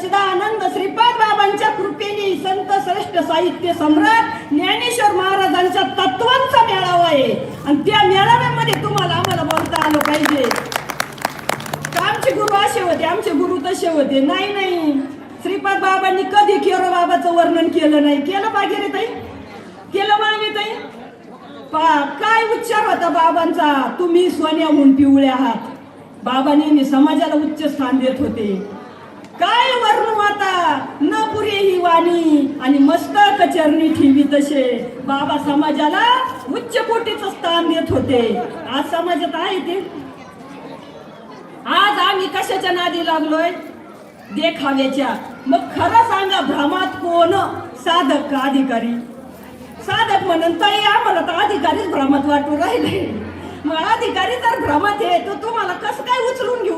सच्चिदानंद श्रीपाद बाबांच्या कृपेने संत श्रेष्ठ साहित्य सम्राट ज्ञानेश्वर महाराजांच्या तत्वांचा मेळावा आहे. आणि त्या मेळाव्यामध्ये तुम्हाला आम्हाला बोलता आलं पाहिजे. आमचे गुरु असे होते आमचे गुरु तसे होते. नाही नाही. श्रीपाद बाबांनी कधी केरो बाबाचं वर्णन केलं नाही. केलं बागेरे ताई? केलं मागे ताई? काय उच्चार होता बाबांचा? तुम्ही स्वनेहून पिवळे आहात. बाबांनी समाजाला उच्च स्थान देत होते. काय वर्णू आता? न पुरे ही वाणी. आणि मस्तक चरणी ठेवी तसे. बाबा समाजाला उच्च कोटीच स्थान देत होते. आज समाजात आहे ते. आज आम्ही कशाच्या नादी लागलोय? देखाव्याच्या. मग खरं सांगा भ्रमात कोण? साधक का अधिकारी? साधक म्हणून ताई आम्हाला तर अधिकारीच भ्रमात वाटू राहिले. मग अधिकारी जर भ्रमात आहे तर तुम्हाला कसं काय उचलून घेऊ?